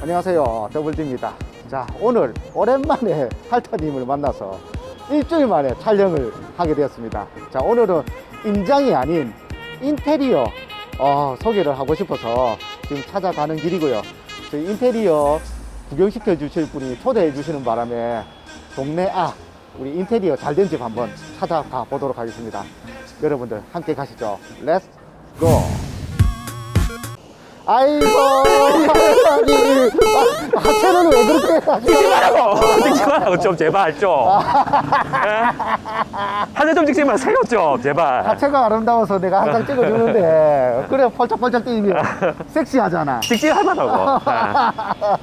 안녕하세요. 더블디입니다. 자, 오늘 오랜만에 할타님을 만나서 일주일 만에 촬영을 하게 되었습니다. 자, 오늘은 임장이 아닌 인테리어 어, 소개를 하고 싶어서 지금 찾아가는 길이고요. 저희 인테리어 구경시켜 주실 분이 초대해 주시는 바람에 동네 아 우리 인테리어 잘 된 집 한번 찾아가 보도록 하겠습니다. 여러분들 함께 가시죠. 렛츠 고! 아이고, 할머니. 아, 하체는 왜 그렇게 하시죠? 찍지 말라고! 찍지 말라고, 좀, 제발, 좀. 하늘 좀 찍지 마세요, 좀, 제발. 하체가 아름다워서 내가 항상 찍어주는데, 그래, 펄쩍펄쩍 뛰면 섹시하잖아. 찍지 말라고.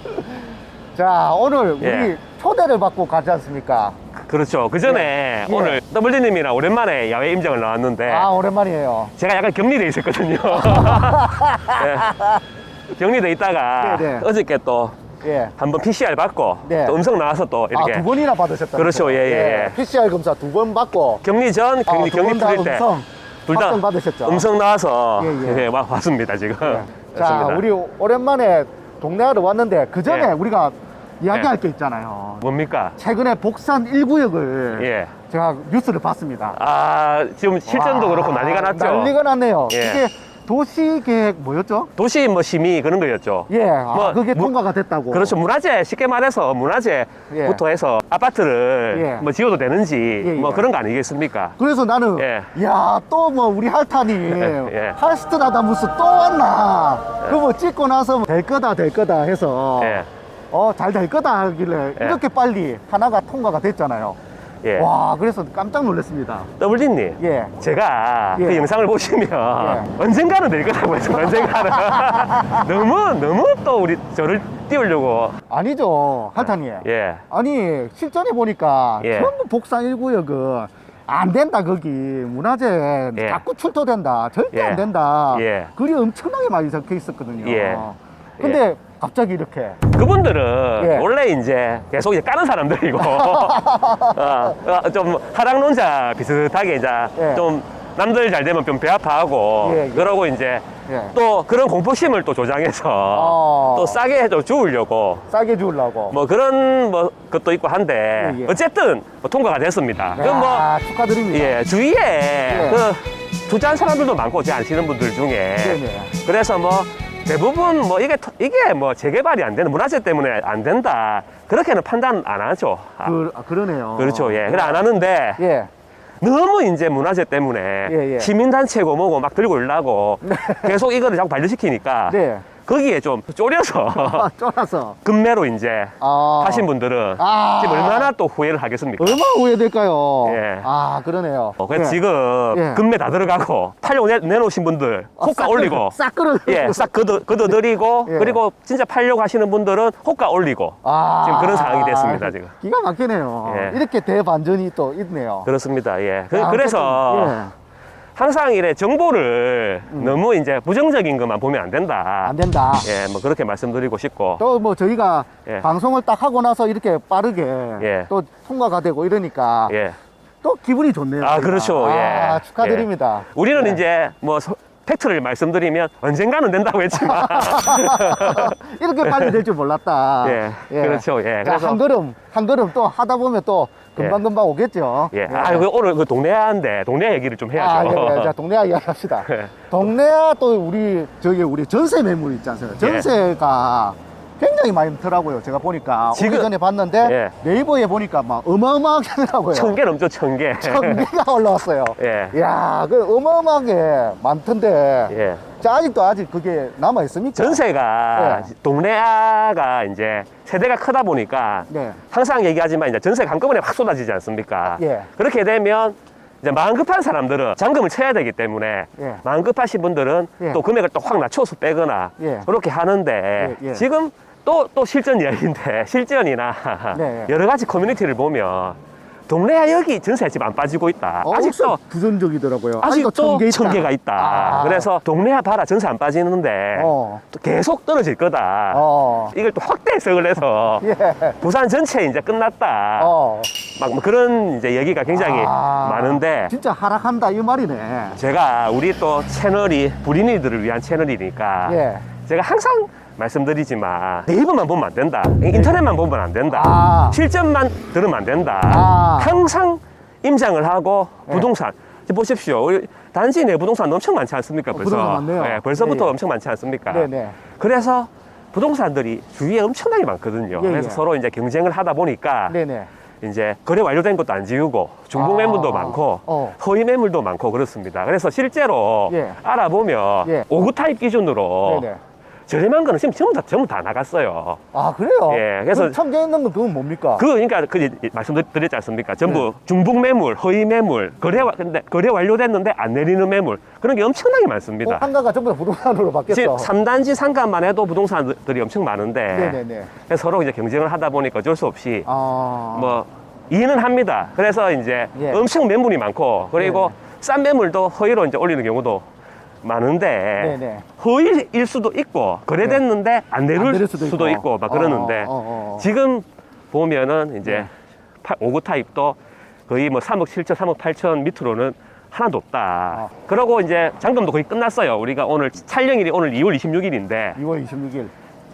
자, 오늘 우리 예. 초대를 받고 가지 않습니까? 그렇죠. 그 전에 예. 오늘 더블디님이랑 오랜만에 야외 임장을 나왔는데 아, 오랜만이에요. 제가 약간 격리돼 있었거든요. 네. 격리돼 있다가 네, 네. 어저께 또 예. 한번 PCR 받고 네. 또 음성 나와서 또 아, 이렇게 두 번이나 받으셨다. 그렇죠. 예, 예, 예. PCR 검사 두 번 받고, 격리 전 아, 격리, 격리 두번다 풀릴 때 음성 둘다 확정 받으셨죠? 음성 나와서 예, 예. 예, 와- 왔습니다 지금. 예. 자. 우리 오랜만에 동네하러 왔는데, 그 전에 예. 우리가 이야기할 예. 게 있잖아요. 뭡니까? 최근에 복산 1구역을 예. 제가 뉴스를 봤습니다. 아 지금 실전도 와, 그렇고 난리가 났죠. 난리가 났네요. 예. 이게 도시 계획 뭐였죠? 도시 뭐 심의 그런 거였죠. 예, 아, 뭐, 그게 뭐, 통과가 됐다고. 그렇죠. 문화재 쉽게 말해서 문화재부터 예. 해서 아파트를 예. 뭐 지어도 되는지 예, 뭐 예. 그런 거 아니겠습니까? 그래서 나는 예. 야 또 뭐 우리 할타니 예. 할스트라다무스 또 왔나 그뭐 찍고 나서 될 거다 될 거다 해서 예. 어 잘 될 거다 하길래 예. 이렇게 빨리 하나가 통과가 됐잖아요 예. 와 그래서 깜짝 놀랐습니다 더블진님. 예 제가 예. 그 영상을 보시면 언젠가는 될 거라고 했죠. 언젠가는 너무 너무 또 우리 저를 띄우려고 아니죠 할타니 예. 아니 실전에 보니까 예. 전부 복산 1구역은 안 된다 거기 문화재 예. 자꾸 출토된다 절대 예. 안 된다 예. 글이 엄청나게 많이 적혀 있었거든요 예. 근데 갑자기 이렇게 그분들은 예. 원래 이제 계속 이제 까는 사람들이고 어, 어, 좀 하락론자 비슷하게 이제 예. 좀 남들 잘 되면 좀 배 아파하고 예, 예. 그러고 이제 예. 또 그런 공포심을 또 조장해서 어. 또 싸게 또 주우려고 싸게 주려고 뭐 그런 뭐 것도 있고 한데 예, 예. 어쨌든 뭐 통과가 됐습니다. 그럼 뭐 야, 축하드립니다 예, 주위에 그 투자한 사람들도 많고 제 아시는 분들 중에 네네. 그래서 뭐 대부분 뭐 이게 터- 이게 뭐 재개발이 안 되는 문화재 때문에 안 된다 그렇게는 판단 안 하죠. 아, 그, 아, 그러네요 그렇죠. 예. 그래 안 하는데 예. 너무 이제 문화재 때문에 예, 예. 시민단체고 뭐고 막 들고 올라고 계속 이거를 자꾸 반려시키니까 네 거기에 좀 아, 쫄아서 금매로 이제 아. 하신 분들은 아. 지금 얼마나 또 후회를 하겠습니까? 얼마나 후회될까요 예. 아 그러네요 어, 그래서 예. 지금 예. 금매 다 들어가고 팔려고 내, 내놓으신 분들 아, 호가 싹 올리고 싹 끌어 예, 싹 걷어, 걷어들이고 예. 그리고 진짜 팔려고 하시는 분들은 호가 올리고 아, 지금 그런 상황이 됐습니다, 지금. 기가 막히네요 예. 이렇게 대반전이 또 있네요 그렇습니다. 예. 그, 아, 래서 어쨌든, 예. 항상 이래 정보를 너무 이제 부정적인 것만 보면 안 된다. 안 된다 예, 뭐 그렇게 말씀드리고 싶고. 또 뭐 저희가 예. 방송을 딱 하고 나서 이렇게 빠르게 예. 또 통과가 되고 이러니까 예. 또 기분이 좋네요. 아, 저희가. 그렇죠. 아, 예. 축하드립니다. 우리는 네. 이제 뭐 소- 팩트를 말씀드리면 언젠가는 된다고 했지만 이렇게 빨리 될 줄 몰랐다. 예, 그렇죠. 예, 자, 그래서- 한 걸음, 한 걸음 또 하다 보면 또 금방금방 오겠죠. 예. 아, 그 오늘 그 동네한데 동네 얘기를 좀 아, 해야죠. 예, 예. 자, 동네아 이야기 합시다. 예. 동네아 또 우리, 저기 우리 전세 매물 있지 않습니까? 전세가 굉장히 많이 더라고요. 제가 보니까. 지금- 오기 전에 봤는데 예. 네이버에 보니까 막 어마어마하게 하더라고요. 천 개 넘죠, 천 개. 천 개가 올라왔어요. 예. 이야, 그 어마어마하게 많던데. 예. 자, 아직도 아직 그게 남아 있습니까? 전세가 예. 동네아가 이제 세대가 크다 보니까 네. 항상 얘기하지만 이제 전세가 한꺼번에 확 쏟아지지 않습니까? 예. 그렇게 되면 이제 마음 급한 사람들은 잔금을 쳐야 되기 때문에 예. 마음 급하신 분들은 예. 또 금액을 또 확 낮춰서 빼거나 예. 그렇게 하는데 예, 예. 지금 또, 또 실전 이야기인데 실전이나 네. 여러 가지 커뮤니티를 보면 동네야 여기 전세 집 안 빠지고 있다. 어, 아직도 혹시 부정적이더라고요. 아직도 천개 있다. 천 개가 있다. 아. 그래서 동네야 봐라 전세 안 빠지는데 어. 또 계속 떨어질 거다. 어. 이걸 또 확대 해석을 해서 예. 부산 전체 이제 끝났다. 어. 막 뭐 그런 이제 얘기가 굉장히 아. 많은데 진짜 하락한다 이 말이네. 제가 우리 또 채널이 불인이들을 위한 채널이니까 예. 제가 항상 말씀드리지만 네이버만 보면 안 된다. 인터넷만 보면 안 된다. 아. 실전만 들으면 안 된다. 아. 항상 임장을 하고 네. 부동산 보십시오. 단지 내 부동산 엄청 많지 않습니까? 어, 벌써 부동산 많네요. 예, 벌써부터 예, 예. 엄청 많지 않습니까? 네네. 그래서 부동산들이 주위에 엄청나게 많거든요. 예, 그래서 예. 서로 이제 경쟁을 하다 보니까 네네. 이제 거래 완료된 것도 안 지우고 중복 아. 매물도 많고 어. 허위 매물도 많고 그렇습니다. 그래서 실제로 예. 알아보면 예. 5구 타입 기준으로 네네. 저렴한 거는 지금 전부 다 전부 다 나갔어요. 아 그래요? 예, 그래서- 청계 있는 건 그건 뭡니까? 그 그러니까 그 말씀드렸지 않습니까? 전부 네. 중복 매물, 허위 매물, 거래 와- 근데 거래 완료됐는데 안 내리는 매물 그런 게 엄청나게 많습니다. 어, 상가가 전부 다 부동산으로 바뀌었어. 지금 3단지 상가만 해도 부동산들이 엄청 많은데 네네네. 그래서 서로 이제 경쟁을 하다 보니까 어쩔 수 없이 아. 뭐 이해는 합니다. 그래서 이제 예. 엄청 매물이 많고 그리고 네네. 싼 매물도 허위로 이제 올리는 경우도 많은데 네네. 허위일 수도 있고 거래됐는데 안 내릴, 안 내릴 수도, 수도 있고. 있고. 막 그러는데 어, 어, 어, 어. 지금 보면은 이제 네. 파- 5구 타입도 거의 뭐 3억 7천, 3억 8천 밑으로는 하나도 없다. 아. 그러고 이제 잔금도 거의 끝났어요. 우리가 오늘 촬영일이 오늘 2월 26일인데 2월 26일.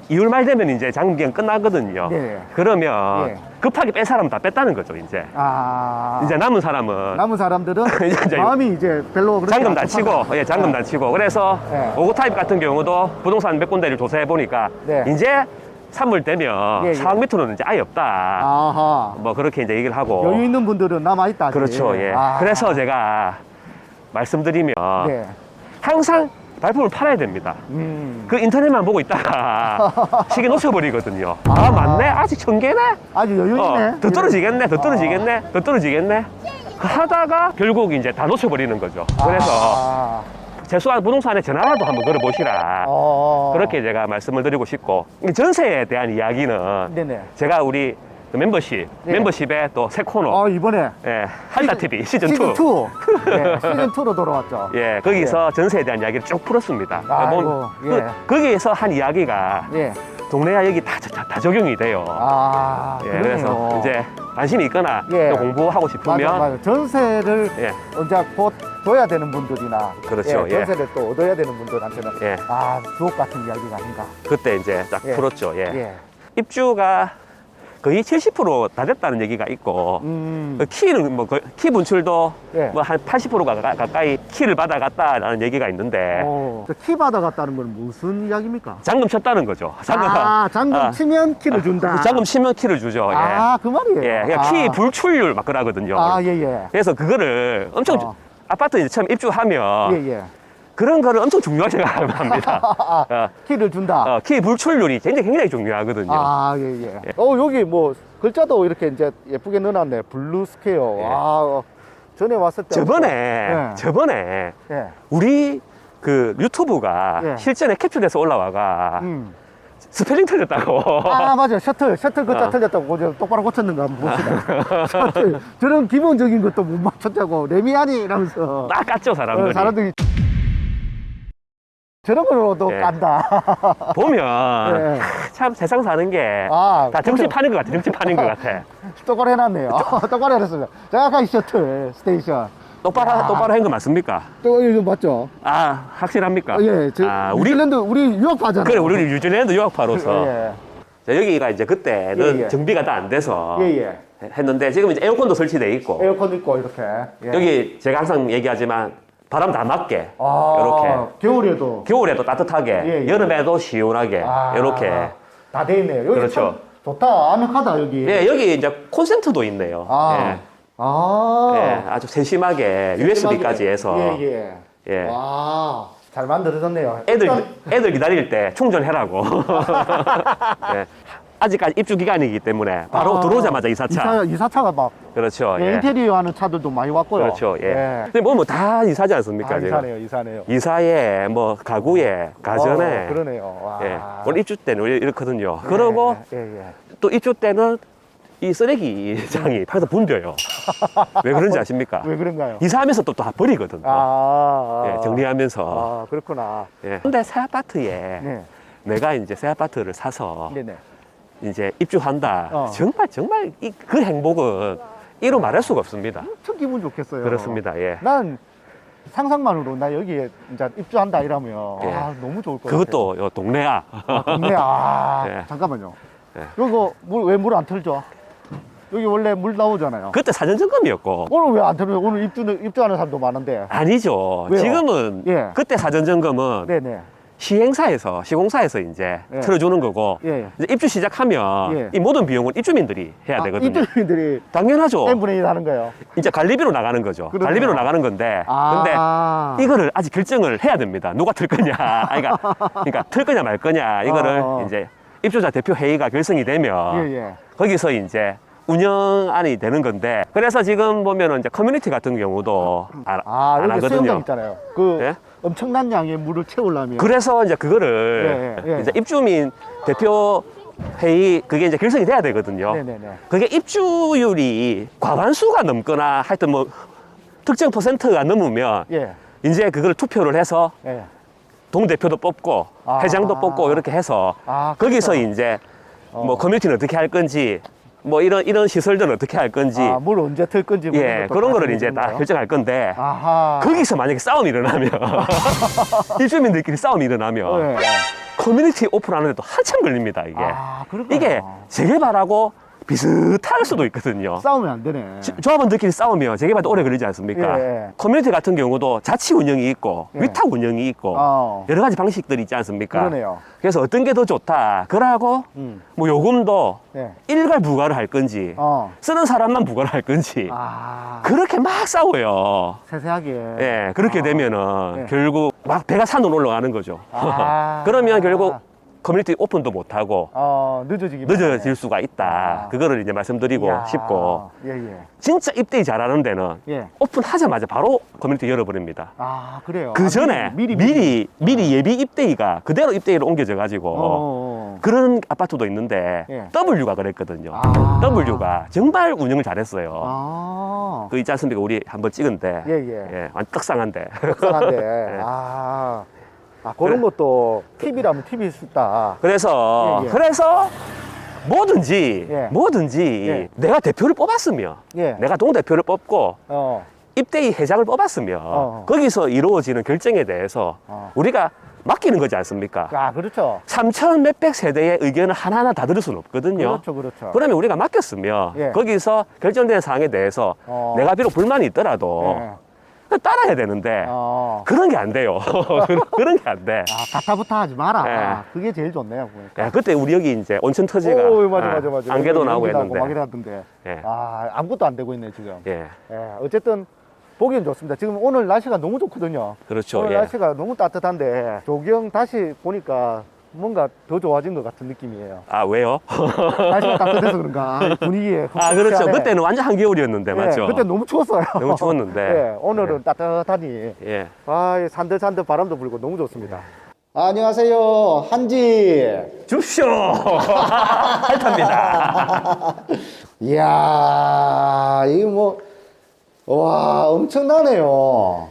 2월 말 되면 이제 잔금 기간 끝나거든요. 네. 그러면 예. 급하게 뺀 사람은 다 뺐다는 거죠, 이제. 아. 이제 남은 사람은 남은 사람들은 이제 마음이 이제 별로 그렇게 안다 치고. 예, 잔금 아. 다 치고. 그래서 예. 오고 타입 같은 경우도 부동산 몇 군데를 조사해 보니까 네. 이제 3월 되면 예, 예. 4억 밑으로는 이제 아예 없다. 아하. 뭐 그렇게 이제 얘기를 하고. 여유 있는 분들은 남아 있다. 그렇죠, 예. 아. 그래서 제가 말씀드리면 네. 항상 발품을 팔아야 됩니다. 음. 그 인터넷만 보고 있다가 시계 놓쳐버리거든요. 아, 아. 맞네? 아직 천 개네? 아주 여유 있네. 어, 더 떨어지겠네, 더 아. 떨어지겠네, 더 떨어지겠네. 하다가 결국 이제 다 놓쳐버리는 거죠. 그래서 아. 재수한 부동산에 전화라도 한번 걸어보시라. 어. 그렇게 제가 말씀을 드리고 싶고 전세에 대한 이야기는 네네. 제가 우리 그 멤버십, 네. 멤버십에 또 새 코너, 어, 이번에 예, 한다 TV 시즌 2. 시즌 2. 네, 시즌 2로 돌아왔죠. 예, 거기서 전세에 대한 이야기를 쭉 풀었습니다. 아이고, 뭐, 예. 그, 거기에서 한 이야기가 예. 동네와 여기 다, 다, 다 적용이 돼요. 아, 예. 그래서 이제 관심이 있거나 예. 또 공부하고 맞아, 싶으면 맞아. 전세를 예, 언제 곧 둬야 되는 분들이나 그렇죠, 예, 예. 전세를 또 얻어야 되는 분들한테는 예. 아 주옥 같은 이야기가 아닌가. 그때 이제 딱 예. 풀었죠. 예. 예. 입주가 거의 70%다 됐다는 얘기가 있고 음. 그 키는 뭐키 분출도 예. 뭐 한 80%가 가까이 키를 받아갔다라는 얘기가 있는데 어, 저키 받아갔다는 건 무슨 이야기입니까? 잔금 쳤다는 거죠. 잔금 아, 잔금 아. 치면 키를 준다. 그 잔금 치면 키를 주죠. 예. 아, 그 말이에요. 예, 그러니까 아. 키 불출률 막 그러거든요. 아, 예, 예. 그래서 그거를 엄청 어. 아파트 이제 처음 입주하면 예, 예. 그런 거를 엄청 중요하게 생각합니다. 아, 어, 키를 준다. 어, 키 불출률이 굉장히 굉장히 중요하거든요. 아, 예, 예. 어, 여기 뭐 글자도 이렇게 이제 예쁘게 넣어놨네. 블루 스퀘어. 예. 아, 어, 전에 왔을 때. 저번에 예. 저번에 예. 우리 그 유튜브가 예. 실전에 캡처돼서 올라와가 음. 스펠링 틀렸다고. 아, 맞아. 셔틀, 셔틀 글자 어. 틀렸다고. 똑바로 고쳤는가 한번 봅시다. 셔틀. 저런 기본적인 것도 못 맞췄다고. 레미안이 이러면서. 막 깠죠 사람들이. 어, 사람들이. 저런 걸로도 예. 깐다. 보면 예. 참 세상 사는 게다 아, 정치 그죠? 파는 것 같아. 정치 파는 것 같아. 똑바로 해놨네요. 똑바로 해놨어요. 정확하게 셔틀 스테이션. 똑바로 야. 똑바로 한 거 맞습니까? 또 이거 맞죠? 아 확실합니까? 어, 예, 저 아 우리 뉴질랜드 우리 유학파잖아요. 그래 우리 뉴질랜드 유학파로서 예, 자, 여기가 이제 그때는 예, 예. 정비가 다 안 돼서 예, 예. 했는데 지금 이제 에어컨도 설치돼 있고 에어컨 있고 이렇게. 예. 여기 제가 항상 얘기하지만 바람 다 맞게 아, 이렇게 겨울에도 겨울에도 따뜻하게 예, 예. 여름에도 시원하게 아, 이렇게 다 돼 있네요. 여기 그렇죠. 참 좋다. 아늑하다 여기. 예 여기 이제 콘센트도 있네요. 아, 예. 아, 예, 아주 세심하게 USB까지 해서 예, 예. 예. 와, 잘 만들어졌네요. 애들 일단- 애들 기다릴 때 충전해라고. 예. 아직까지 입주 기간이기 때문에 바로 아, 들어오자마자 이사차. 이사, 이사차가 막 그렇죠. 예, 예. 인테리어 하는 차들도 많이 왔고요. 그렇죠. 예. 근데 뭐뭐다 이사지 않습니까? 아, 지금? 이사네요, 이사네요. 이사에 뭐 가구에 가전에 어, 그러네요. 와. 예. 원래 입주 때는 원래 이렇거든요. 그러고 예, 예, 예. 또 입주 때는 이 쓰레기장이 밖에서 분벼요. 왜 그런지 아십니까? 왜 그런가요? 이사하면서 또 다 버리거든 요. 아, 예, 정리하면서. 아, 그렇구나. 예. 근데 새 아파트에 네, 내가 이제 새 아파트를 사서 네네. 이제 입주한다. 어. 정말 정말 이, 그 행복은 이로 말할 수가 없습니다. 엄청 기분 좋겠어요. 그렇습니다. 예. 난 상상만으로 나 여기에 이제 입주한다 이러면 예. 아, 너무 좋을 것 같아요. 그것도 요 동네야. 아, 동네 아 예. 잠깐만요. 예. 이거 물 왜 물 안 틀죠? 여기 원래 물 나오잖아요. 그때 사전 점검이었고. 오늘 왜 안 틀어요? 오늘 입주는 입주하는 사람도 많은데. 아니죠. 왜요? 지금은 예. 그때 사전 점검은 네네. 시행사에서 시공사에서 이제 예. 틀어주는 거고 예. 이제 입주 시작하면 예. 이 모든 비용은 입주민들이 해야 아, 되거든요. 입주민들이 당연하죠. n 분의 1 하는 거예요. 이제 관리비로 나가는 거죠. 그러네요. 관리비로 나가는 건데 아. 근데 이거를 아직 결정을 해야 됩니다. 누가 틀 거냐. 아니, 그러니까, 그러니까 틀 거냐 말 거냐 이거를 어. 이제 입주자 대표 회의가 결성이 되면 예, 예. 거기서 이제 운영안이 되는 건데 그래서 지금 보면은 이제 커뮤니티 같은 경우도 안, 아, 안 여기 수영장 하거든요. 있잖아요. 그 예? 엄청난 양의 물을 채우려면 그래서 이제 그거를 예, 예, 예. 이제 입주민 대표 회의 그게 이제 결성이 돼야 되거든요. 네네네. 그게 입주율이 과반수가 넘거나 하여튼 뭐 특정 퍼센트가 넘으면 예. 이제 그걸 투표를 해서 예. 동대표도 뽑고 아. 회장도 뽑고 이렇게 해서 아, 거기서. 이제 어. 뭐 커뮤니티는 어떻게 할 건지 뭐 이런 이런 시설들은 어떻게 할 건지 아, 물 언제 틀 건지 뭐예 그런 다 거를 이제 다? 결정할 건데 아하. 거기서 만약에 싸움이 일어나면 입주민들끼리 싸움이 일어나면 예. 커뮤니티 오픈하는데도 한참 걸립니다 이게 아. 이게 재개발하고 비슷할 수도 있거든요. 싸우면 안 되네. 지- 조합원들끼리 싸우면 재개발도 오래 걸리지 않습니까? 예, 예. 커뮤니티 같은 경우도 자치 운영이 있고 예. 위탁 운영이 있고 어. 여러 가지 방식들이 있지 않습니까? 그러네요. 그래서 어떤 게 더 좋다. 그러고 음. 뭐 요금도 예. 일괄 부과를 할 건지 어. 쓰는 사람만 부과를 할 건지 아. 그렇게 막 싸워요. 세세하게. 예, 그렇게 아. 되면은 예. 결국 막 배가 산으로 올라가는 거죠. 아. 그러면 결국 커뮤니티 오픈도 못 하고 어, 늦어지기 늦어질 수가 있다. 아. 그거를 이제 말씀드리고. 싶고 예, 예. 진짜 입대이 잘하는 데는 예. 오픈하자마자 바로 커뮤니티 열어버립니다. 아, 그래요. 그 아, 전에 미리 미리 미리, 예비 입대이가 그대로 입대이로 옮겨져 가지고 어, 어. 그런 아파트도 있는데 예. W가 그랬거든요. 아. W가 정말 운영을 잘했어요. 아. 그 있지 않습니까? 우리 한번 찍은데 예, 예. 완전 떡상한데. 예. 아. 아, 그런 것도 TV라면 TV일 수 있다. 그래서 예, 예. 그래서 뭐든지 예. 뭐든지 예. 내가 대표를 뽑았으면 예. 내가 동 대표를 뽑고 어. 입대위 회장을 뽑았으면 어. 거기서 이루어지는 결정에 대해서 어. 우리가 맡기는 거지 않습니까? 아, 그렇죠. 3천 몇백 세대의 의견을 하나하나 다 들을 수는 없거든요. 그렇죠, 그렇죠. 그러면 우리가 맡겼으면 예. 거기서 결정된 사항에 대해서 어. 내가 비록 불만이 있더라도 예. 그걸 따라야 되는데 어. 그런 게 안 돼요. 그런 게 안 돼. 아, 가타부타 하지 마라. 예. 아, 그게 제일 좋네요. 보니까. 야, 그때 우리 여기 이제 온천 터지가 오, 맞아, 아, 맞아, 맞아. 안개도 나오고 했는데 막 이러던데. 예. 아, 아무것도 안 되고 있네, 지금. 예, 예. 어쨌든, 보기는 좋습니다. 지금 오늘 날씨가 너무 좋거든요. 그렇죠. 오늘 예. 날씨가 너무 따뜻한데, 조경 다시 보니까 뭔가 더 좋아진 것 같은 느낌이에요. 아 왜요? 날씨가 따뜻해서 그런가. 아, 분위기에. 아 그렇죠. 흡족해. 그때는 완전 한겨울이었는데 예, 맞죠? 그때 너무 추웠어요. 너무 추웠는데. 예, 오늘은 따뜻하니. 예. 아, 이 산들산들 바람도 불고 너무 좋습니다. 안녕하세요. 한지. 줍쇼 핥합니다. 이야, 이거 뭐, 와, 엄청나네요.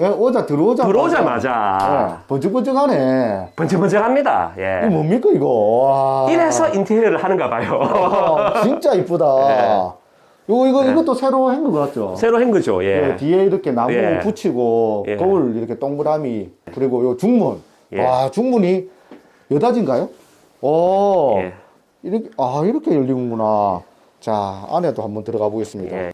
예, 오자 들어오자마자. 들어오자마자 예, 번쩍번쩍하네. 번쩍번쩍합니다. 이거 예. 뭡니까, 이거? 와. 이래서 인테리어를 하는가 봐요. 아, 진짜 이쁘다. 예. 이거, 이거, 예. 이것도 새로 한거 같죠? 새로 한 거죠. 예. 예, 뒤에 이렇게 나무 예. 붙이고, 예. 거울 이렇게 동그라미, 그리고 요 중문. 예. 와, 중문이 여닫인가요? 오. 예. 이렇게, 아, 이렇게 열리는구나. 자, 안에도 한번 들어가 보겠습니다. 예.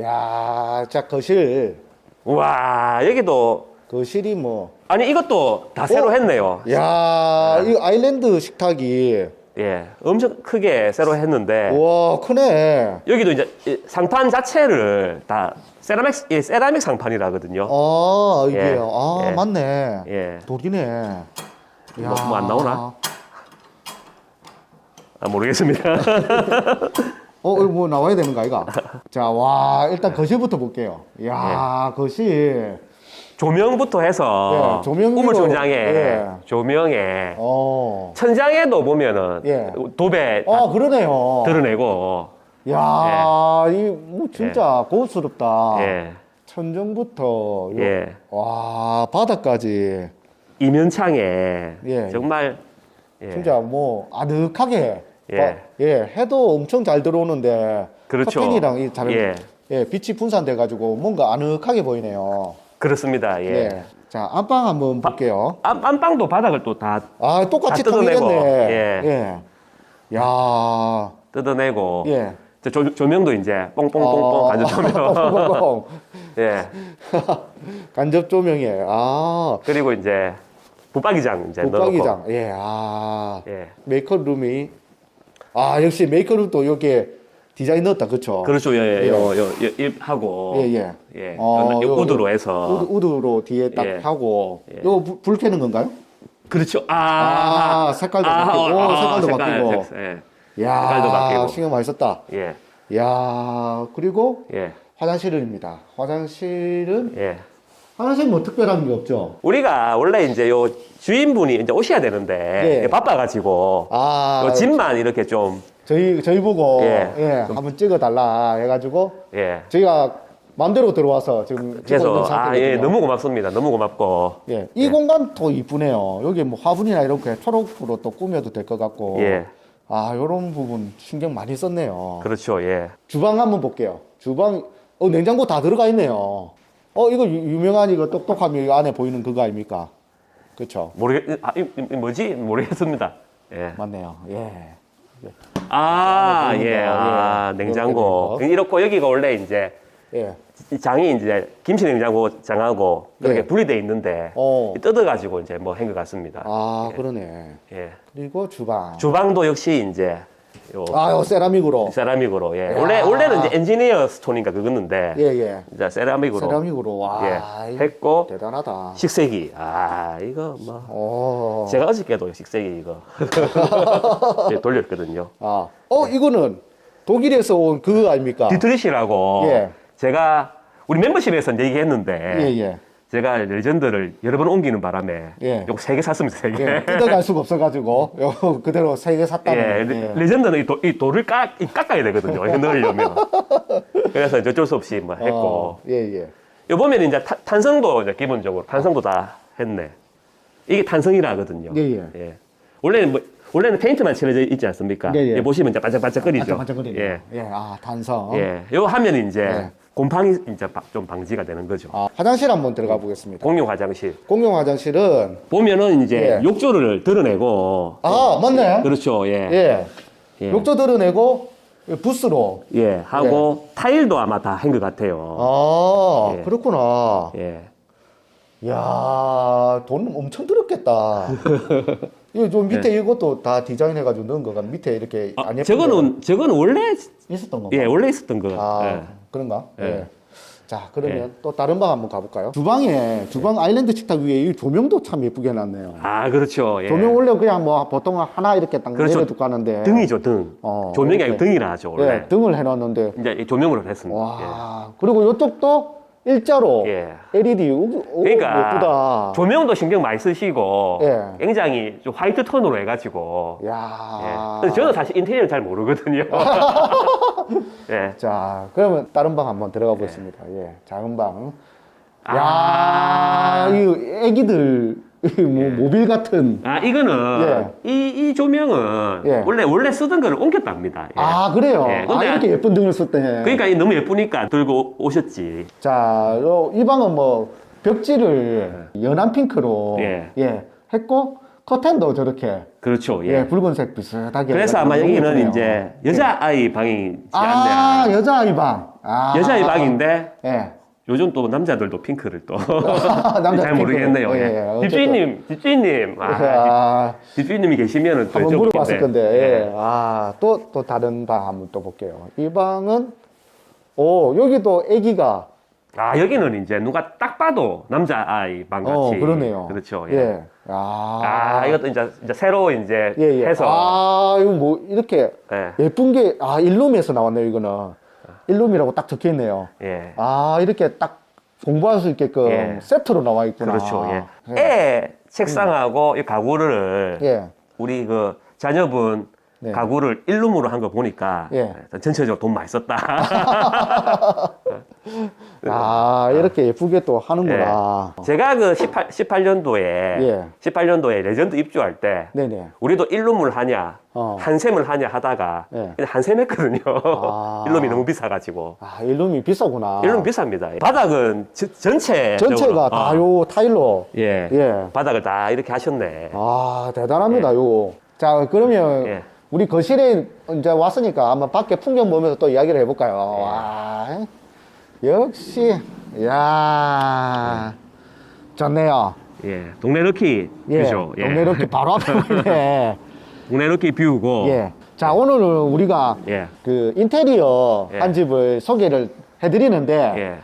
야, 자 거실, 와 여기도 거실이 뭐, 아니 이것도 다 새로 어? 했네요. 야, 이 아일랜드 식탁이, 예. 엄청 크게 새로 했는데 와, 크네. 여기도 이제 이 상판 자체를 다 세라믹 예, 세라믹 상판이라거든요. 아, 이게요. 예, 아, 예. 맞네. 예. 돌이네. 뭐, 뭐안 나오나? 아, 모르겠습니다. 어, 이거 뭐 나와야 되는 거 아이가? 자, 와, 일단 거실부터 볼게요. 이야, 거실. 조명부터 해서 예, 조명으로, 우물 천장에 예. 조명에 어. 천장에도 보면은 예. 도배 다 아, 그러네요. 드러내고 야, 이, 뭐, 진짜 고급스럽다. 예. 천정부터, 요- 예. 와, 바닥까지. 이면창에 예. 정말 예. 진짜 뭐, 아늑하게. 예. 봐- 예, 해도 엄청 잘 들어오는데. 그렇죠. 커튼이랑 이 잘, 예. 예. 빛이 분산돼 가지고 뭔가 아늑하게 보이네요. 그렇습니다. 예. 네. 자, 안방 한번 볼게요. 안, 안방도 바닥을 또 다 아, 똑같이 다 뜯어내고, 통일했네. 예. 예. 야, 뜯어내고 예. 저 조, 조명도 이제 뽕뽕뽕뽕 어, 간접 조명. 예. 간접 조명에. 아, 그리고 이제 붙박이장 이제 넣어놓고. 붙박이장. 예. 아, 예. 메이크업 룸이. 아, 역시 메이크업 룸도 여기에 디자인 넣었다. 그쵸? 그렇죠. 예, 예. 예. 요, 요, 요, 입 하고. 예, 예. 예. 어, 요 요- 우드로 해서. 우드, 우드 로 뒤에 딱 예. 하고. 예. 요거 불, 불 켜는 건가요? 그렇죠. 아, 아, 색깔도 바뀌고, 색깔도 바뀌고. 색- 예. 야 색깔도 바뀌고. 신경 많이 썼다. 예. 야 그리고 예. 화장실입니다. 화장실은 예. 화장실 뭐 특별한 게 없죠. 우리가 원래 이제 요 주인분이 이제 오셔야 되는데 예. 바빠가지고 아 요 집만 이렇게 좀 저희 저희 보고 예. 예, 한번 찍어달라 해가지고 예. 저희가 마음대로 들어와서 지금 찍어 있는 그래서 아, 상태거든요. 예, 너무 고맙습니다. 너무 고맙고. 예, 이 공간 더 이쁘네요. 여기 뭐 화분이나 이렇게 초록으로 또 꾸며도 될 것 같고. 예. 아, 이런 부분 신경 많이 썼네요. 그렇죠. 예. 주방 한번 볼게요. 주방, 어, 냉장고 다 들어가 있네요. 어, 이거 유- 유명한 이거 똑똑하면 이 안에 보이는 그거 아닙니까? 그쵸? 모르겠 아, 이, 이 뭐지? 모르겠습니다. 예. 맞네요. 예. 아, 보이는 예. 거, 아, 예. 냉장고. 이렇고 여기가 원래 이제 예. 이 장이 이제 김치 냉장고 장하고 그렇게 네. 분리돼 있는데 어. 뜯어가지고 이제 뭐 한 것 같습니다. 아, 예. 그러네. 예. 그리고 주방. 주방도 역시 이제 요 아, 요 세라믹으로. 세라믹으로 예. 야. 원래 원래는 이제 엔지니어 스톤인가 그거는데 예, 예. 이제 세라믹으로 세라믹으로. 와. 예. 했고 대단하다. 식세기 아 이거 뭐 어. 제가 어저께도 식세기 이거 예, 돌렸거든요. 아. 어, 이거는 독일에서 온 그거 아닙니까? 디트리시라고 예. 제가 우리 멤버십에서 이제 얘기했는데 예, 예. 제가 레전드를 여러 번 옮기는 바람에 예. 요거 세 개 샀습니다 세 개. 예. 뜯어갈 수가 없어가지고, 요 그대로 세개 예, 샀다는. 레- 레전드는 이, 도, 이 돌을 깎, 이 깎아야 되거든요. 이거 넣으려면. 그래서 이제 어쩔 수 없이 뭐 했고. 어, 예, 예. 요 보면 이제 타- 탄성도 이제 기본적으로 탄성도 다 했네. 이게 탄성이라 하거든요. 예, 예. 원래는 뭐 원래는 페인트만 칠해져 있지 않습니까? 예, 예. 이 보시면 이제 반짝반짝거리죠. 반짝반짝거리네. 예. 예, 아, 단성. 예. 요 하면 이제 예. 곰팡이 이제 바- 좀 방지가 되는 거죠. 아, 화장실 한번 들어가 보겠습니다. 공용 화장실. 공용 화장실은 보면은 이제 예. 욕조를 드러내고 아, 맞네. 그렇죠. 예. 예. 예. 욕조 드러내고 부스로. 예. 하고 타일도 아마 다 한 것 같아요. 아, 예. 그렇구나. 예. 야, 돈 엄청 들었겠다. 이거 좀 밑에 이것도 다 디자인해 가지고 넣은 거가 밑에 이렇게 예. 아, 안 예쁜 저거는 저거는 원래 거 있었던 건가? 예 원래 있었던 거. 아, 예. 그런가? 예. 예. 자, 그러면 예. 또 다른 방 한번 가볼까요? 주방에, 주방 아일랜드 식탁 위에 이 조명도 참 예쁘게 해놨네요. 아 그렇죠. 예. 조명 원래 그냥 뭐 보통 하나 이렇게 딱 그렇죠. 내려두고 하는데. 등이죠 등. 어, 조명이 이렇게. 아니고 등이라 하죠 원래. 예, 등을 해놨는데. 이제 이 조명으로 했습니다. 와, 그리고 이쪽도 일자로 예. LED. 오, 오, 그러니까 예쁘다. 조명도 신경 많이 쓰시고 예. 굉장히 좀 화이트 톤으로 해가지고. 예. 야. 근데 저는 사실 인테리어를 잘 모르거든요. 예. 자, 그러면 다른 방 한번 들어가 보겠습니다. 예, 작은 방. 아. 야, 이 애기들 뭐 모빌 같은. 아 이거는 이, 이 조명은 예. 원래 원래 쓰던 거를 옮겼답니다. 예. 아, 그래요. 예, 아, 근데- 이렇게 예쁜 등을 썼대. 그러니까 이 너무 예쁘니까 들고 오셨지. 자, 요, 이 방은 뭐 벽지를 연한 핑크로 예. 했고 커튼도 저렇게 그렇죠. 예, 예. 붉은색 비슷하게. 그래서 해가지고 아마 너무 여기는 예쁘네요. 이제 여자 아이 방이지 아, 않나. 여자아이 방. 아, 여자 아이 방인데 예. 요즘 또 남자들도 핑크를 또 남자 잘 모르겠네요. 핑크로. 예. 예, 어쨌든. 집주인님, 집주인님, 아, 아, 집- 집주인님이 계시면은 또 한번 물어봤을 건데. 예. 아, 또, 또 다른 방 한번 또 볼게요. 이 방은, 오, 여기도 애기가, 아 여기는 이제 누가 딱 봐도 남자 아이 방 같이. 어, 그러네요. 그렇죠. 예. 예. 아, 아 이것도 이제, 이제 새로 이제 예, 예. 해서 아, 이거 뭐, 이렇게 예. 예쁜 게, 아, 일룸에서 나왔네요, 이거는. 일룸이라고 딱 적혀 있네요. 예. 아, 이렇게 딱 공부할 수 있게끔 예. 세트로 나와 있구나. 그렇죠. 예. 예. 애 책상하고 이 가구를 예. 우리 그 자녀분 네. 가구를 일룸으로 한 거 보니까 예. 전체적으로 돈 많이 썼다. 아, 이렇게 예쁘게 또 하는구나. 제가 그 18, 18년도에 예. 18년도에 레전드 입주할 때 네네. 우리도 일룸을 하냐 어. 한샘을 하냐 하다가 예. 그냥 한샘 했거든요. 아. 일룸이 너무 비싸가지고. 아, 일룸이 비싸구나. 일룸 비쌉니다. 바닥은 저- 전체 전체가 다요 타일로. 예. 예. 바닥을 다 이렇게 하셨네. 아, 대단합니다, 요거. 자, 그러면 예. 우리 거실에 이제 왔으니까 한번 밖에 풍경 보면서 또 이야기를 해볼까요? 예. 와, 역시, 야 좋네요. 예. 동네 럭키 예. 뷰죠. 예. 동네 이렇게 바로 앞에 보이네. 동네 럭키 뷰고. 예. 자, 오늘은 우리가 예. 그 인테리어 예. 한 집을 소개를 해드리는데 예.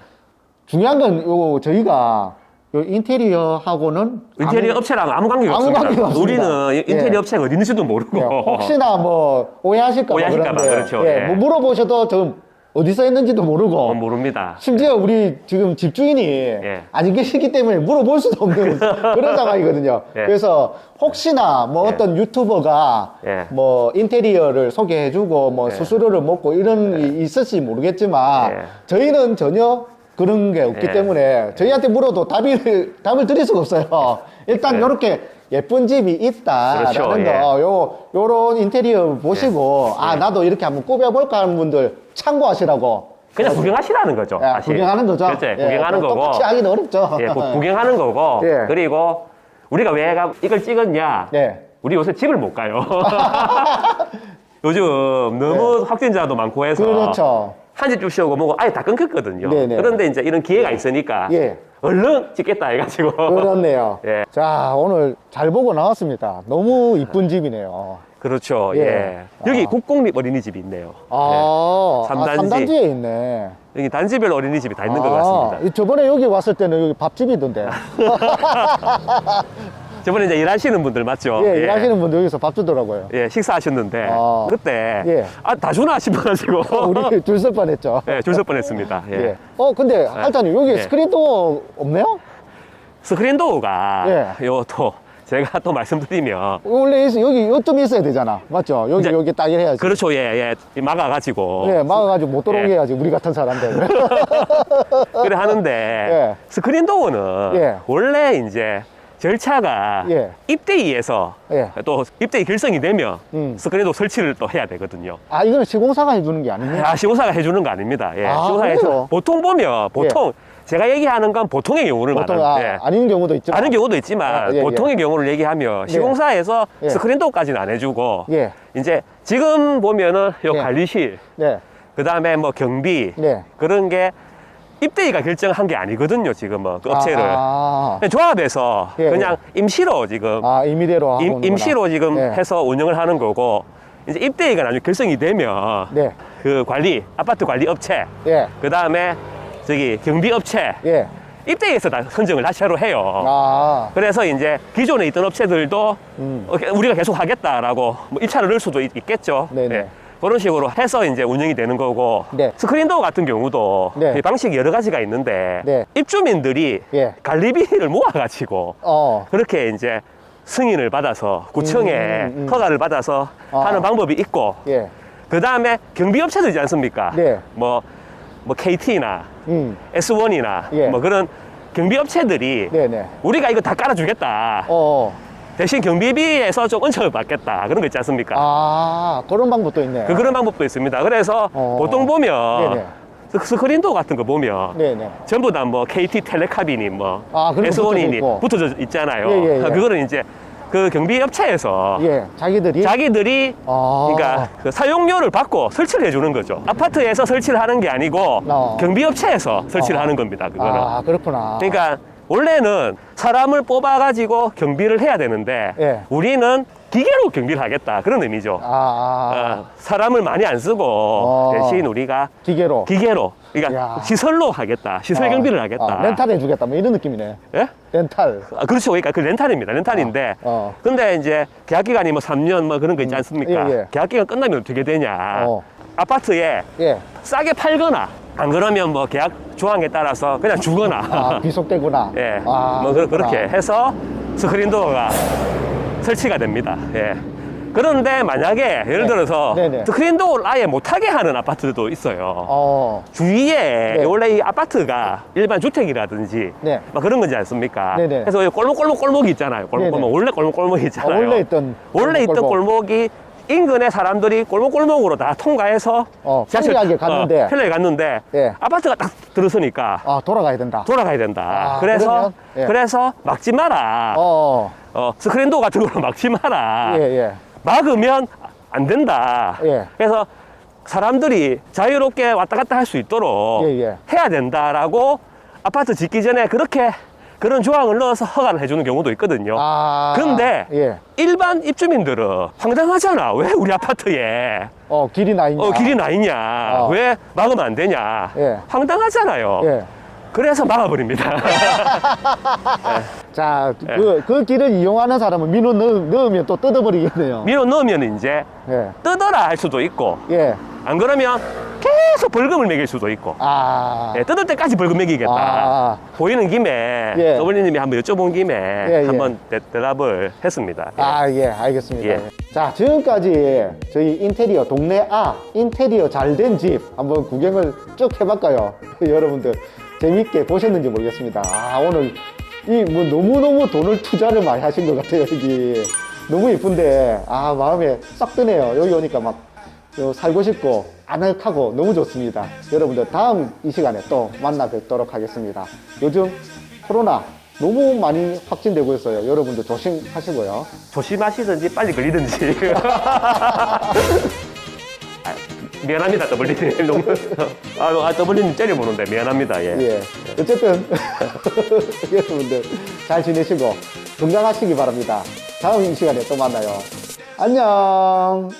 중요한 건 요 저희가 요 인테리어하고는 인테리어 아무- 업체랑 아무 관계가 아무 없습니다. 관계가 없습니다. 우리는 인테리어 예. 업체가 어디 있는지도 모르고. 예, 혹시나 뭐 오해하실까 봐 오해하실까 봐, 그런데 그렇죠. 예, 예. 뭐 물어보셔도 좀 어디서 했는지도 모르고 어, 모릅니다. 심지어 우리 지금 집주인이 예. 아직 계시기 때문에 물어볼 수도 없는 그런 상황이거든요. 예. 그래서 혹시나 뭐 예. 어떤 유튜버가 예. 뭐 인테리어를 소개해주고 뭐 예. 수수료를 먹고 이런 이 있을지 모르겠지만 예. 저희는 전혀 그런 게 없기 예. 때문에 저희한테 물어도 답이 답을 드릴 수가 없어요. 일단 예. 이렇게 예쁜 집이 있다라는 그렇죠. 거, 예. 요 요런 인테리어 보시고 아 나도 이렇게 한번 꾸며볼까 하는 분들 참고하시라고. 그냥 구경하시라는 거죠. 야, 사실. 구경하는 거죠. 그렇죠. 예, 구경하는 또 거고. 똑같이 하기는 어렵죠. 예, 구- 구경하는 거고. 예. 그리고 우리가 왜 가- 이걸 찍었냐? 예. 우리 요새 집을 못 가요. 요즘 너무 확진자도 많고 해서 네. 그렇죠. 한집 주시오고 뭐고 아예 다 끊겼거든요. 네네. 그런데 이제 이런 기회가 있으니까 예. 얼른 찍겠다 해가지고. 그렇네요. 예. 자, 오늘 잘 보고 나왔습니다. 너무 이쁜 집이네요. 그렇죠. 예. 예. 여기 아. 국공립 어린이집이 있네요. 아, 예. 아, 삼단지. 3단지에 있네. 여기 단지별 어린이집이 다 있는 것 아, 같습니다. 이 저번에 여기 왔을 때는 여기 밥집이던데. 저번에 이제 일하시는 분들 맞죠? 예, 일하시는 분들 여기서 밥 주더라고요. 예, 식사하셨는데 아. 그때 예. 아 다 주나 싶어가지고 우리 줄 설 뻔했죠. 예, 줄 설 뻔했습니다. 예. 예. 어, 근데 할자님 여기 예. 스크린도 없네요? 스크린 도어가 예. 요또 제가 또 말씀드리면 원래 있- 여기 요점이 있어야 되잖아. 맞죠? 여기 이제 여기 딱 해야지. 그렇죠, 예, 예, 막아가지고 예, 막아가지고 못 들어오게 예. 해야지 우리 같은 사람들. 그래 하는데 예. 스크린 도어는 예. 원래 이제 절차가 예. 입대위에서 예. 또 입대위 결성이 되면 음. 스크린 도어 설치를 또 해야 되거든요. 아, 이거는 시공사가 해주는 게 아닙니까? 아, 시공사가 해주는 거 아닙니다. 예, 아, 시공사에서 그래요? 보통 보면 보통 제가 얘기하는 건 보통의 경우를 보통 말하는 아, 예. 아닌 경우도 있지만. 아는 경우도 있지만 아, 예, 보통의 경우를 얘기하면 네. 시공사에서 예. 스크린 도어까지는 안 해주고 예. 이제 지금 보면은 요 예. 관리실 네. 그 다음에 뭐 경비 네. 그런 게 입대위가 결정한 게 아니거든요 지금은 그 업체를 아, 그냥 조합에서 예, 그냥 임시로 지금 아, 임의대로 하고. 임. 임시로 지금 네. 해서 운영을 하는 거고 이제 입대위가 나중에 결성이 되면 네. 그 관리 아파트 관리 업체 예. 그 다음에 저기 경비 업체 예. 입대위에서 다 선정을 다시 하로 해요. 아. 그래서 이제 기존에 있던 업체들도 음. 어, 우리가 계속 하겠다라고 뭐 입찰을 넣을 수도 있, 겠죠 네네. 그런 식으로 해서 이제 운영이 되는 거고 네. 스크린도어 같은 경우도 네. 이 방식이 여러 가지가 있는데 네. 입주민들이 예. 관리비를 모아가지고 어. 그렇게 이제 승인을 받아서 구청에 음, 음, 음. 허가를 받아서 아. 하는 방법이 있고 예. 그 다음에 경비업체들 있지 않습니까? 네. 뭐, 뭐 KT나 음. S1이나 예. 뭐 그런 경비업체들이 네네. 우리가 이거 다 깔아주겠다. 어. 대신 경비비에서 좀 은총을 받겠다. 그런 거 있지 않습니까? 아, 그런 방법도 있네. 그, 그런 방법도 있습니다. 그래서 어. 보통 보면 네네. 스- 스크린도 같은 거 보면 네네. 전부 다 뭐 KT 텔레카비니 뭐 아, 그런 거 붙어져 S1이니 있고. 붙어져 있잖아요. 예, 예, 예. 그거는 이제 그 경비 업체에서 예. 자기들이. 자기들이 아. 그러니까 그 사용료를 받고 설치를 해주는 거죠. 아파트에서 설치를 하는 게 아니고 어. 경비업체에서 설치를 아. 하는 겁니다. 그거는. 아, 그렇구나. 그러니까 원래는 사람을 뽑아가지고 경비를 해야 되는데 예. 우리는 기계로 경비를 하겠다 그런 의미죠. 아, 아. 어, 사람을 많이 안 쓰고 어. 대신 우리가 기계로. 기계로 그러니까 야. 시설로 하겠다. 시설 아, 경비를 하겠다. 아, 렌탈 해주겠다. 뭐 이런 느낌이네. 예? 렌탈. 아, 그렇죠. 그러니까 그 렌탈입니다. 렌탈인데. 어. 근데 이제 계약 기간이 뭐 3년 뭐 그런 거 있지 않습니까? 예, 예. 계약 기간 끝나면 어떻게 되냐? 어. 아파트에 예. 싸게 팔거나 안 그러면 뭐 계약 조항에 따라서 그냥 주거나 아, 비속되구나. 예, 아, 뭐 그- 그렇게 그렇구나. 해서 스크린 도어가 설치가 됩니다. 예. 그런데 만약에 예를 네. 들어서 네네. 스크린 도어를 아예 못하게 하는 아파트도 있어요. 어, 주위에 네. 원래 이 아파트가 일반 주택이라든지 네. 막 그런 거지 않습니까? 네네. 그래서 여기 골목 골목 골목이 있잖아요. 골목골목 네네. 원래 골목 골목이 아, 있잖아요. 원래 있던 원래 있던 골목. 골목이 인근의 사람들이 골목골목으로 다 통과해서 어, 지하철- 편리하게 갔는데. 어, 편리하게 갔는데 예. 아파트가 딱 들어서니까 아, 돌아가야 된다. 돌아가야 된다. 아, 그래서 그러면? 예. 그래서 막지 마라. 어. 어, 스크린도 같은 걸로 막지 마라. 예, 예. 막으면 안 된다. 예. 그래서 사람들이 자유롭게 왔다 갔다 할 수 있도록 예, 예. 해야 된다라고 아파트 짓기 전에 그렇게 그런 조항을 넣어서 허가를 해주는 경우도 있거든요. 아. 근데 예. 일반 입주민들은 황당하잖아. 왜 우리 아파트에 어, 길이 나 있냐. 어, 길이 나 있냐? 어. 왜 막으면 안 되냐? 예. 황당하잖아요. 예. 그래서 막아버립니다. 자, 예. 그, 그 길을 이용하는 사람은 민원 넣, 넣으면 또 뜯어버리겠네요. 밀어 넣으면 이제 예. 뜯어라 할 수도 있고 예. 안 그러면 계속 벌금을 매길 수도 있고 아. 예, 뜯을 때까지 벌금 매기겠다. 아. 보이는 김에 예. 더블리님이 한번 여쭤본 김에 예. 한번 대, 대답을 했습니다. 예. 아, 예, 알겠습니다. 예. 자, 지금까지 저희 인테리어, 동네 아, 인테리어 잘 된 집 한번 구경을 쭉 해봤까요? 여러분들 재밌게 보셨는지 모르겠습니다. 아, 오늘 이 뭐 너무너무 돈을 투자를 많이 하신 것 같아요, 여기. 너무 예쁜데, 아, 마음에 싹 드네요. 여기 오니까 막 어, 살고 싶고 아늑하고 너무 좋습니다. 여러분들 다음 이 시간에 또 만나 뵙도록 하겠습니다. 요즘 코로나 너무 많이 확진되고 있어요. 여러분들 조심하시고요. 조심하시든지 빨리 걸리든지. 아, 미안합니다, 더블리님. 너무, 아, 아, 더블리님 째려보는데 미안합니다. 예. 예. 어쨌든 여러분들 잘 지내시고 건강하시기 바랍니다. 다음 이 시간에 또 만나요. 안녕.